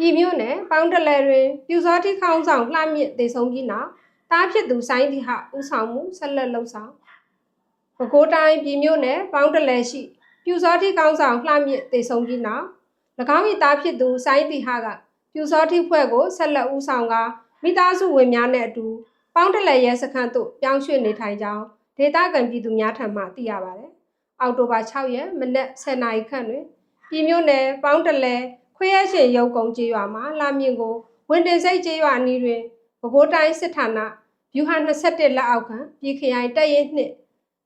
ပြည်မြို့နယ်ပေါင်းတလဲတွင်ပြူစောတိခေါင်းဆောင်လှမြင့်တည်ဆုံးပြီးနောက်တားဖြစ်သူဆိုင်းတီဟဦးဆောင်မှုဆက်လက်လှုပ်ဆောင်ပဲခူးတိုင်းပြည်မြို့နယ်ပေါင်းတလဲရှိပြူစောတိခေါင်းဆောင်လှမြင့်တည်ဆုံးပြီးနောက်၎င်း၏တားဖြစ်သူဆိုင်းတီဟကပြူစောတိဖွဲ့ကိုဆက်လက်ဦးဆောင်ကမိသားစုဝင်များနဲ့အတူပေါင်းတလဲရဲစခန်းသို့ပြောင်းရွှေ့နေထိုင်ကြောင်းဒေသခံပြည်သူများထံမှသိရပါတယ်။အောက်တိုဘာ6ရက်မနက်10:00နာရီခန့်တွင်ပြည်မြို့နယ်ပေါင်းတလဲ ခွေးရရှင်ရုပ်ကုံကျေးရွာမှာလာမြင့်ကိုဝင်တင်စိတ်ကျေးရွာနီးတွင်ပဲခူးတိုင်းစစ်ဌာနဗျူဟာ21လက်အောက်ခံပြည်ခရိုင်တပ်ရင်း2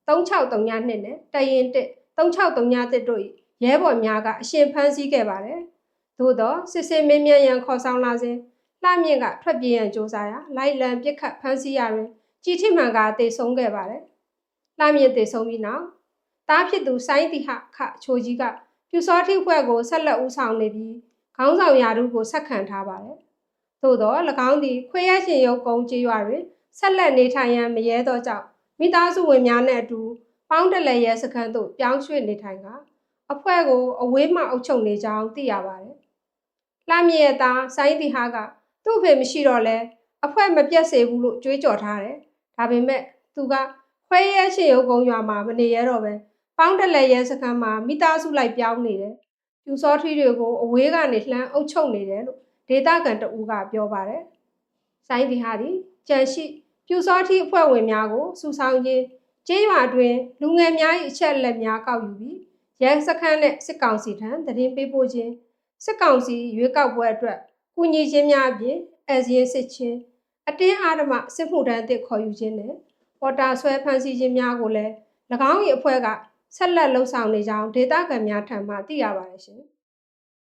3639နဲ့တပ်ရင်း1 3639တို့၏ရဲဘော်များကအရှင်ဖမ်းဆီးခဲ့ပါတယ်။သို့သောစစ်စစ်မင်းမြန်ရန်ခေါ်ဆောင်လာစဉ်လှမြင့်ကထွက်ပြေးရန်ကြိုးစားရာလိုက်လံပစ်ခတ်ဖမ်းဆီးရာတွင်ကြည်ထိမှန်ကတေဆုံးခဲ့ပါတယ်။လှမြင့်တေဆုံးပြီးနောက်တားဖြစ်သူဆိုင်းတိဟခချိုကြီးက ပြူစောတိဖွဲ့ကိုဆက်လက်ဦးဆောင်နေပြီးခေါင်းဆောင်ရာထူးကိုဆက်ခံထားပါတယ်။သို့သော၎င်းသည်ခွေးရရှင်ရုပ်ကုန်းကျေးရွာတွင်ဆက်လက်နေထိုင်ရန်မရဲသောကြောင့်မိသားစုဝင်များနှင့်အတူပေါင်းတလဲရဲစခန်းသို့ပြောင်းရွှေ့နေထိုင်ကအဖွဲ့ကိုအဝေးမှအုပ်ချုပ်နေကြောင်းသိရပါတယ်။လှမြင့်ရဲ့သားဆိုင်းတီဟာကသူ့အဖေမရှိတော့လဲအဖွဲ့မပြတ်စေဘူးလို့ကြွေးကြော်ထားတယ်။ဒါပေမဲ့သူကခွေးရရှင်ရုပ်ကုန်းရွာမှာမနေရတော့ပဲ ပေါင်းတလဲရဲစခန်းမှာမိသားစုလိုက်ပြောင်းနေတယ်။ပြူစောထီးတွေကိုအဝေးကနေလှမ်းအုပ်ချုပ်နေတယ်လို့ဒေတာကန်တဦးကပြောပါတယ်။ဆိုင်းဒီဟာဒီကြံရှိပြူစောထီးအဖွဲ့ဝင်များကိုစူဆောင်းခြင်းကျေးရွာတွင်လူငယ်များ၏အချက်အလက်များကောက်ယူပြီးရဲစခန်းနှင့်စစ်ကောင်စီထံသတင်းပေးပို့ခြင်းစစ်ကောင်စီရွေးကောက်ပွဲအတွက်ကူညီခြင်းများအပြင်အစရင်စစ်ချင်းအတင်းအာဓမစစ်မှုထမ်းအသစ်ခေါ်ယူခြင်းနဲ့ပေါ်တာဆွဲဖမ်းဆီးခြင်းများကိုလည်း၎င်း၏အဖွဲ့က ဆက်လက်လှုပ်ဆောင်နေကြောင်းဒေတာခံများထံမှသိရပါတယ်ရှင်။